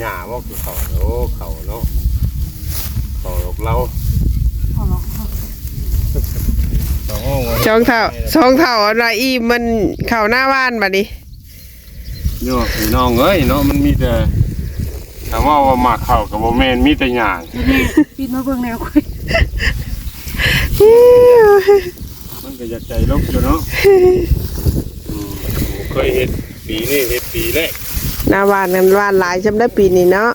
หญ้าบ่คือเขาโอ้เขาเนาะเขาหลอกเราเอาหรอกสองห้องไว้สองเท่าสองเท่าอะไรอีมันเข่าหน้าบ้านบัดนี้โยพี่น้องเอ้ยเนาะมันมีแต่ถามว่าว่าหมากเข้ากับบ่แม่นมีแต่หญ้าปิดมาเบิ่งแนวคุยมันก็อยากใจลบอยู่เนาะอืมผมเคยเฮ็ดปีนี้เฮ็ดปีแรก หน้าบ้านกันบ้านหลายจำได้ปีนี้เนาะ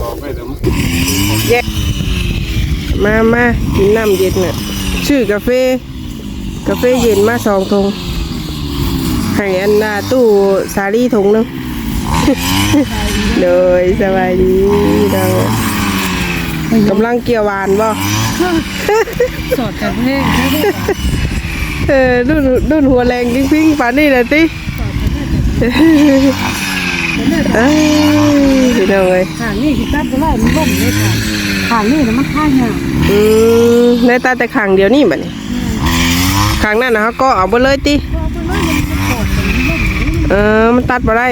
บอกไปแต่แยกมามากินน้ำเย็นน่ะชื่อกาแฟกาแฟเย็นมาสองทงให้อันนาตู้สาลี่ถุงหนึงเลยสบายดีเด้อกำลังเกี่ยวหวานบ่สอดกันเพลง เออรุ่นรุ่นหัวแรงจริงๆป่านนี้แหละติเอ้ยพี่น้องเอ้ยขางนี่สิตัดก็ได้มันล่มเลยค่ะขางนี่น่ะมันข้างหน้าอืมในตาแต่ขังเดียวนี่บัดนี้ขังนั่นนะเขาก็เอาไปเลยติพอไปเลยมันสอดกันมันล่มเออ มันตัดมาได้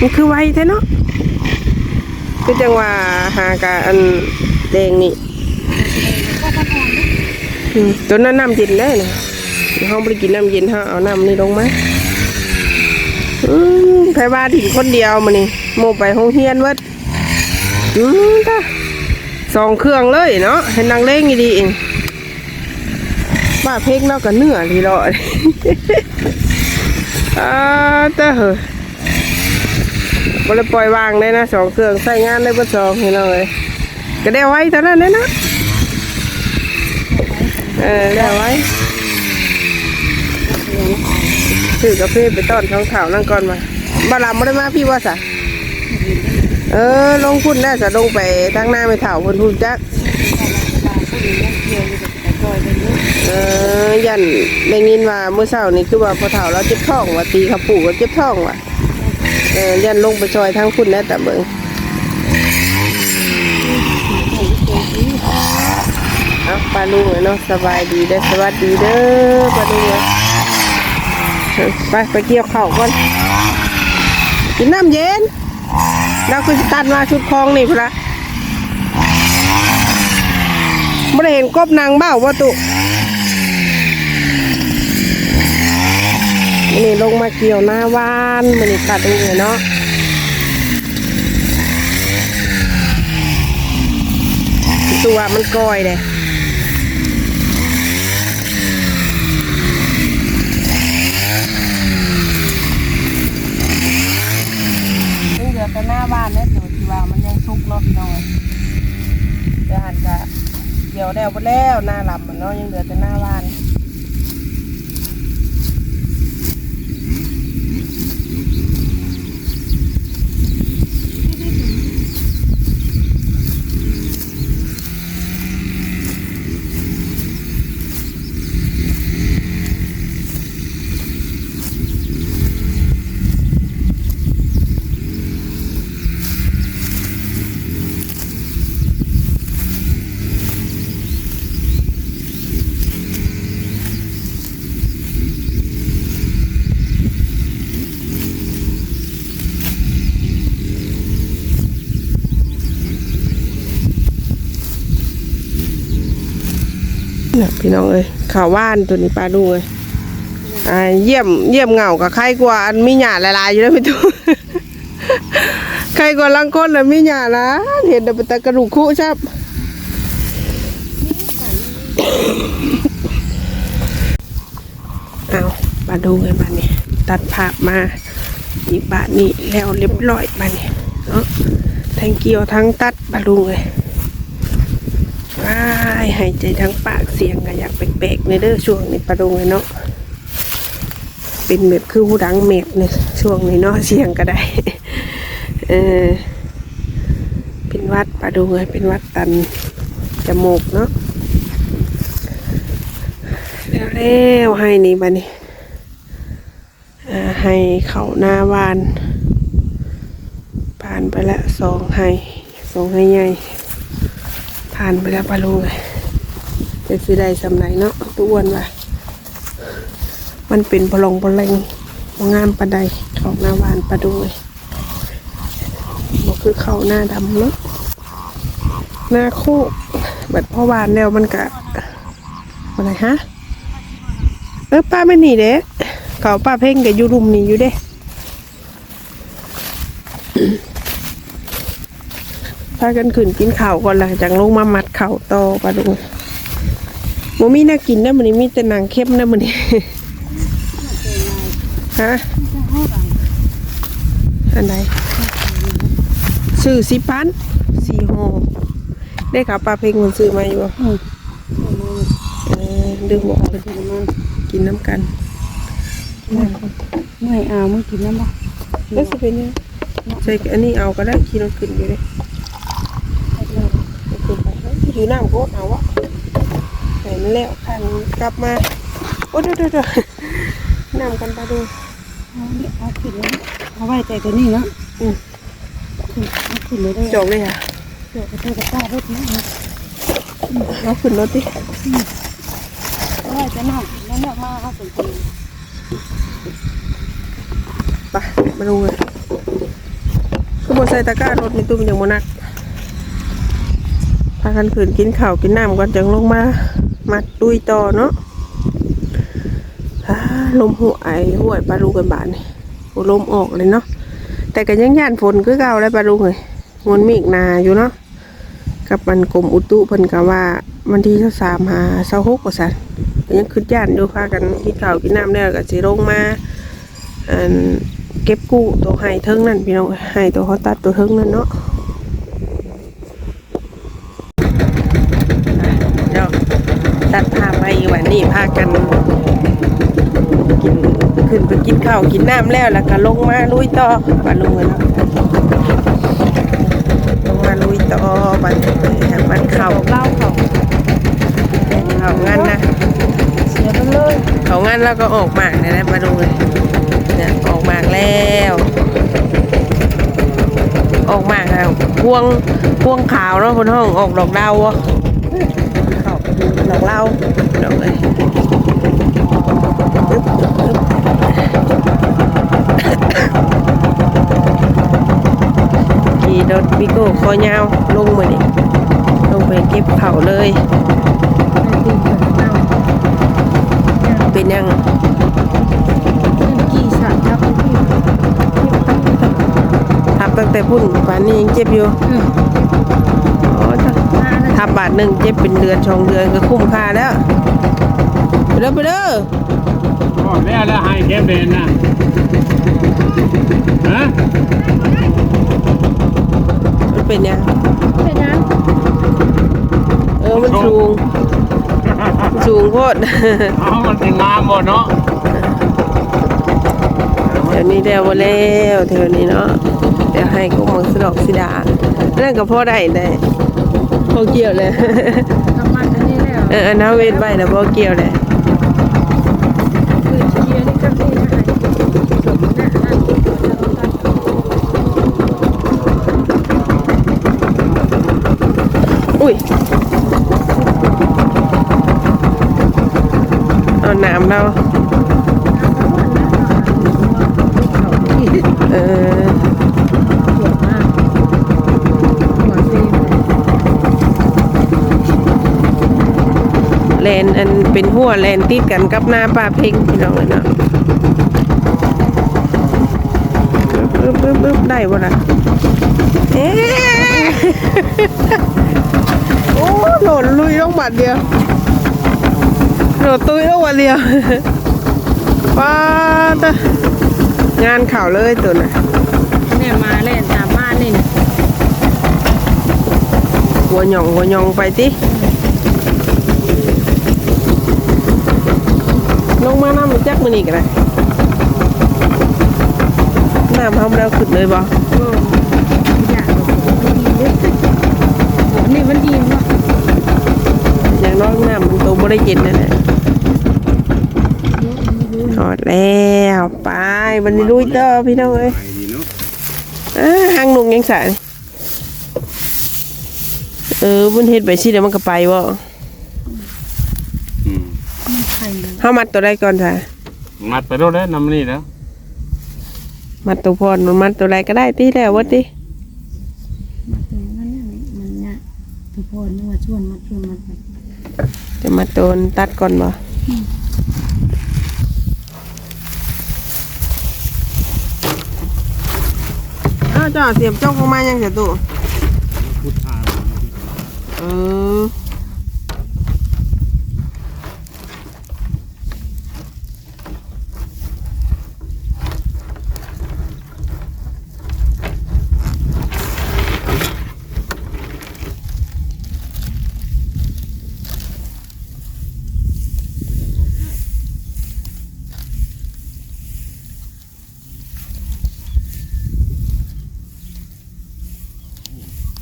มันคือไวแท้เนาะคือจังว่าหากะอันแดงนี่อืม ตัวนั้นน้ำเย็นได้นะเขาไม่ได้กินน้ำเย็นเขาเอาน้ำนี่ลงมาอืมไผบ้านถิ่นคนเดียวมานี่โมไปห้องเฮียนวัดอืมตาสองเครื่องเลยเนาะให้นางเล่งดีเองบ้าเพลงเนากับเนื้อทีละอ่าต่เหอะบ่ได้ปล่อยวางเลยนะสองเครื่องใช้งานได้เบ่สองเห็นเลยก็ได้ไว้เท่านั้นเลยนะ เออได้ไว้ซื้อกาแฟไปต้อนท้องข่าวนั่งก่อนมาบาลามไม่ได้มาพี่ว่าสะเออ ลงพุ่นได้สะลงไปทางหน้าไม่เถ่าพุ่นพุ่นจักเออยันได้ยินว่าเมื่อเช้านี่คือว่าพอเฒ่าเราเจ็บท้องว่าตีขับปู่ก็เจ็บท้องว่ะเออยันลงไปซอยทั้งคุณนะแต่เบิ่งเอา ปลาลุงเนาะสบายดีเด้อสวัสดีเด้อปลาลุงเอ้ยเออไปไปเกี่ยวเข้าก่อนกินน้ำเย็นเราคือตัดมาชุดคลองนี่พุ่นละไม่ได้เห็นกบนางเบ้าว่าตุนี่ลงมาเกี่ยวหน้าวานมันนี่ตัดตรงนี้เนาะตัวมันกอยเลยยังเหลือแต่หน้าบ้านเนี่ยตัวที่ว่ามั นาะพี่น้องเดี๋ยวหันจะเกี่ยวแล้วไปแล้วหน้าลำมันเนาะยังเหลือแต่หน้าบ้าน นี่พี่น้องเอ้ยข่าวว่านตัวนี้ปลาดูเลยอ่าเยี่ยมเยี่ยมเหงากับใครกว่าอันมีหยาลายๆอยู่แล้วพี่ตู้ใครกว่าลังคนน่ะมีหยาละเห็นแต่กระดูกคู่ชับเอาปลาดูไงบ้านนี้ตัดภาพมาอีกบ้านนี้แล้วเรียบร้อยบ้านนี้เนาะทั้งเกี่ยวทั้งตัดปลาดูเลย ว้ายหายใจทั้งปากเสียงก็อยากแปลกๆในเด้อช่วงนี้ประดงเลยเนาะเป็นแบบคือหูดังเมบในช่วงนี้เนาะเสียงก็ได้เออเป็นวัดประดงเลยเป็นวัดตันจมูกเนาะแล้วแล้วให้นี่บัดนี้อ่าให้เขาหน้าวาน ผ่านไปล้วสองให้สองให้ใหญ่ ผ่านไปแล้วปลาลุงเลยจะซื้อได้สำไหนเนาะตัวอ้วนว่ะมันเป็นพลงพลังบ่งามปานใดขาหน้าวานปลาด้วยบ่คือเขาหน้าดำเนาะหน้าโคกบัดพอวานแล้วมันกะอะไรฮะ เออป้าไม่หนีเด้เขาป้าเพ่งกับยูรุมนี่อยู่เด้ พากันขึ้นกินข้าวก่อนหลังจากลงมามัดข้าวต่อปลาดุงโมมีน่ากินนะมันนี้มีแต่หนังเข้มนะมันนี้ฮะอันใดซื้อสิปันสี่ห่อได้ข่าวปลาเพ่งมันซื้อมาอยู่บ่อืมเออดึงบอกเพิ่นกินน้ำกันเมื่อยเอามึงกินน้ำบ่แล้วสิเป็นยังใส่อันนี้เอาก็ได้ขี่รถขึ้นอยู่เลยเอาขึ้นไปแล้ว อยู่น้ำโคตรเอาวะไหนมันแล้วข้างกลับมาโอ้เดี๋ยวเดี๋ยวเดี๋ยวน้ำกันไปดูเอาเนี่ยเอาขึ้นแล้วเอาไว้ใจตัวนี้เนาะอืมขึ้นเอาขึ้นเลยได้จบเลยค่ะเดี๋ยวกระเทยกระต้ารถนี้เอาขึ้นรถดิเอาไว้จะนั่งแล้วเนี่ยมาเอาสนใจไปมาดูเลยคือบนใส่ตะกร้ารถในตู้มันยังโมนัก พากันขืนกินข้าวกินน้ำก่อนจังลงมา มาดุยต่อเนาะลมหัวไอหัวไอปลาลูกันบานนี่ลมออกเลยเนาะแต่ก็ยังย่านฝนคือเก่าแล้วปลาลูกเลยงนมีกนาอยู่เนาะกับมันกรมอุตุเพิ่นก็ว่าวันที่สามหาเสาหกว่าซั่นยังคืดย่านอยู่พากันกินข้าวกินน้ำแล้วก็สิลงมาอันเก็บกู้ตัวไห้เทิงนั่นพี่น้องไห้ตัวเขาตัดตัวเทิงนั่นเนาะเดี๋ยว ตัดภาพไปวันนี้พากันกินขึ้นไปกินข้าวกินน้ำแล้วแล้วก็ลงมาลุยต่อปลาลุงเลยเนาะลงมาลุยต่อบันมันเข่าเล่าเขาเขางั้นนะเสียไปเลยเขางั้นแล้วก็ออกหมากเนี่ยนะมาดูเลยเนี่ยออกหมากแล้ว ออกหมากแล้วพวงพวงขาวเนาะบนห้องออกดอกดาวอะ เขาดอกเล้าดอกเลยขี่รถวิโก้คอยาวลงมาดิลงไปเก็บเขาเลย เป็นยังกี่สามครับทับตั้งแต่พุ่นป่านนี้ยังเจ็บอยู่ มาเลยทับบาทหนึ่งเจ็บเป็นเดือนสองเดือนก็คุ้มค่าแล้วไปเด้อไปเด้ออ๋อแล้วแล้วให้เก็บเด่นนะฮะมันเป็นยังเป็นยังเออมันสูงมันสูงโคตรเอามันเป็นงามหมดเนาะเดี๋ยวนี้เดี๋ยวแล้วเดี๋ยวนี้เนาะเดี๋ยวให้กุ้งมังสดอกสิดาเรื่องกับพ่อได้ได้ พ่อเกี่ยวเลยกำมันอันนี้แล้วเอออันน้าเวนไปนะพ่อเกี่ยวเลยคือเชียร์นี่ก็มีนะจบนะนะอุ้ยเอาน้ำเราเออ ปวดมากหัวซีม แลนอันเป็นหัวแลนติดกันกับหน้าป้าเพ่งพี่น้องเลยเนาะปึ๊บปึ๊บปึ๊บได้บ่ล่ะเอ๊ะโอ้โหล่นลุยต้องบัดเดียวโดดตุยต้องบัดเดียวป้าตะงานข่าวเลยตัวน่ะเนี่ยมาเล่นตามบ้านนี่นะหัวหย่องหัวหย่องไปติลง มาน้ำมันจักมันอีกนะน้ำทำแล้วขึ้นเลยบ่โอ้อยากมันดีเลยอันนี้มันดีมากอย่างน้อยน้ำมันตัวบริเย็นนั่นแหละถอดแล้วไปวันนี้ลุยต่อพี่น้องเอ้ยไปดีเนาะอ่าหางนุ่งยังสายเออมันเฮ็ดไปสิเดี๋ยวมันก็ไปบ่อืม ไข่ เฮามัดตัวได้ก่อนจ้ะมมัดไปโลดแล้วนำนี่แล้วมัดตัวพรมันมัดตัวอะไรก็ได้ตีแล้ววะติมาตรงนั้นน่ะมันเนี่ยทุกคนนึกว่าชวนมาชวนมาไปจะมัดตัวตัดก่อนบ่อ้าวจ้าเสียบจ้องเข้ามายังเสียตู้พุทธาเออ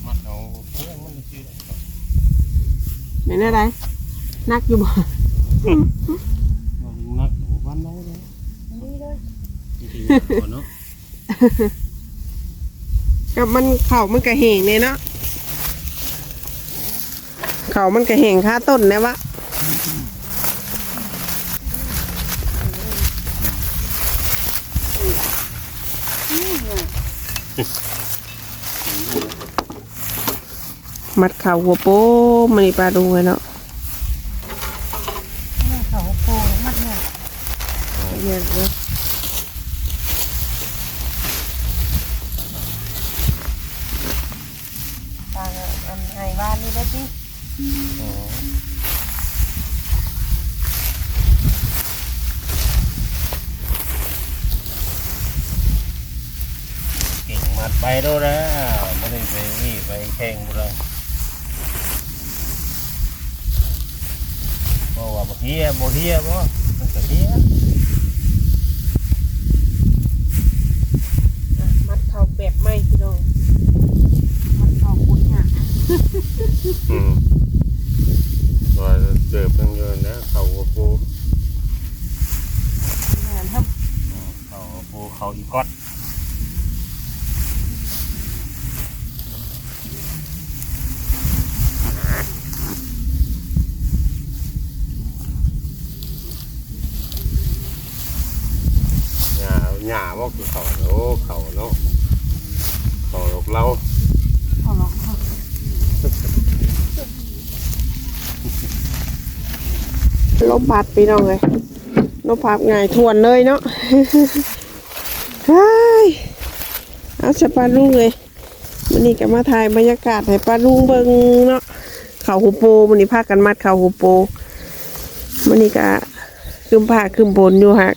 มัดเอาเครื่องมันชื่อ เป็นอะไรนักอยู่บ่นักวันน้อยเลยนี่เลยเนาะกับมันเข่ามันกระเหงเนี่ยเนาะเข่ามันกระเหงค่าต้นเนี่ยวะ มัดเข่าหัวโป้มันนี่ปลาดูไงเนาะเขาโกงมัดเนี่ยเนี่ยเนาะตาอันไห้บ้านนี่ได้จิเก่งมัดไปโลดแล้วไม่ได้ไปนี่ไปแข่งบุรี เพราะว่าบ่เฮียบ่เฮียบ่มันก็เฮียมัดเข่าแบบไม่พี่น้องมันเขาคุ้นเนี่ยอืมว่าเจ็บตั้งเยอะนะเขาก็ปูเหมือนครับ เขาปูเขาอีกอด หญ้าหญ้าว่าคือเขาโอ้เขาเนาะเขาหลอกเราเขาหลอกเขาลมพัดพี่น้องเลยลมพัดง่ายทวนเลยเนาะเฮ้ยเอาจะปลาลุงเลยมันนี่ก็มาถ่ายบรรยากาศให้ปลาลุงเบิงเนาะเขาหูโปมันนี่พากันมัดเขาหูโปมันนี่ก็คืมผ้าคืมบนอยู่หัก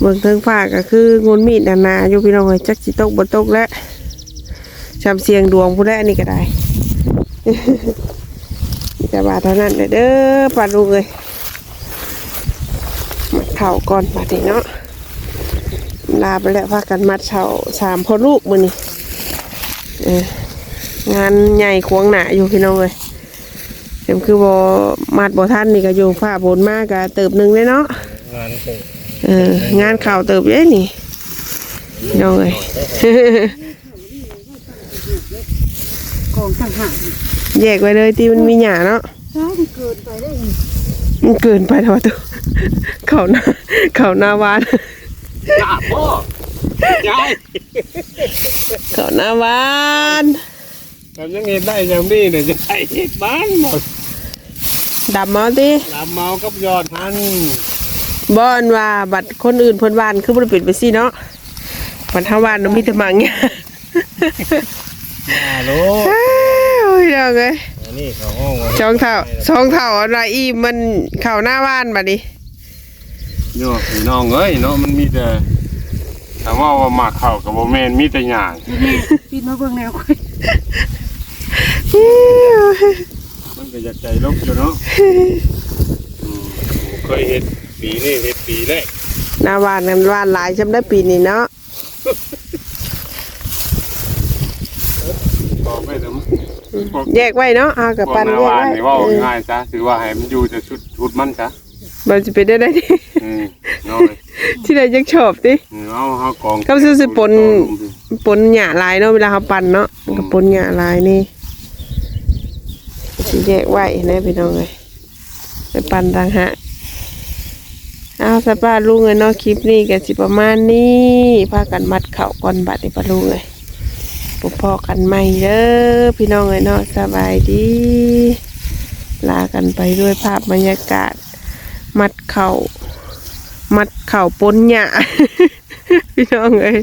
เบิ่งเทิงผ้าก็คืองนมีดนานาอยู่พี่น้องเลยจักจิตกบนตกแล้วจำเสียงดวงผู้แรกนี่ก็ได้จะบาเท่านั้นเด้อปลาลุงเลยมัดเข่าก่อนมาทีเนาะลาไปแล้วพากันมัดเข่าสามพ่อลูกมือนี่งานใหญ่ควงหนาอยู่พี่น้องเลยเต็มคือบ่มัดบ่ท่านนี่ก็อยู่ผ้าบนมากก็เติบหนึ่งเลยเนาะงานเกิด เอองานเข่าวเติบเย้นี่พี่น้องเลยกองต่างหากแยกไว้เลยที่มันมีหยาเนาะใช่มันเกินไปได้อีกมันเกินไปแล้ววะตัวเขาหน้าเขาหน้าวานจ้าพ่อยายเขาหน้าวานแต่ยังเห็นได้ยังนี่เนี่ยจะได้เห็ดบ้านหมดดำเอาติลำเมากับยอดพัน บอนว่าบัตรคนอื่นเพิ่นวานคือบ่ได้เป็นไปสิเนาะบัตรเฮาวานมันมีแต่หมังเนี่ยอย่าโลโอ้ยเด้อเอ้ยอันนี้เขาห้องไว้สองเท่าสองเท่าอะไรอีมันเข้าหน้าวานบัดนี้โยพี่น้องเอ้ยเนาะมันมีแต่ถามว่าว่าหมากเข่ากับโบแมนมีแต่หยางปีนมาเบิ่งแนวคุยมันก็อยากใจลบอยู่เนาะอืมเคยเห็ด ปีนี่เห็ดปีแรกหน้าวานกันวานหลายจำได้ปีนี้เนาะบอกไม่ถึงแยกไว้เนาะเอากับบอกปันหน้าแยกวานไว้นี่ว่าเออง่ายซะถือว่าให้มันอยู่จะชุดชุดมันซะมันจะเป็นได้ได้ที่อืมเนาะที่ไหนยังชอบติอืมเอาเฮากองเขาซื้อสิปนปนหญ้าลายเนาะเวลาเขาปั่นเนาะมันก็ปนหญ้าลายนี่สิแยกไว้นะพี่น้องเลยไปปั่นต่างหาก เอาสป้าลุงเลยเนาะคลิปนี้กันสิประมาณนี้พากันมัดเข่าก่อนบัดนี้ปลาลุงเลยพบพอกันใหม่เด้อพี่น้องเลยเนาะสบายดี ลากันไปด้วยภาพบรรยากาศ มัดเข่ามัดเข่าปนหยาพี่น้องเลย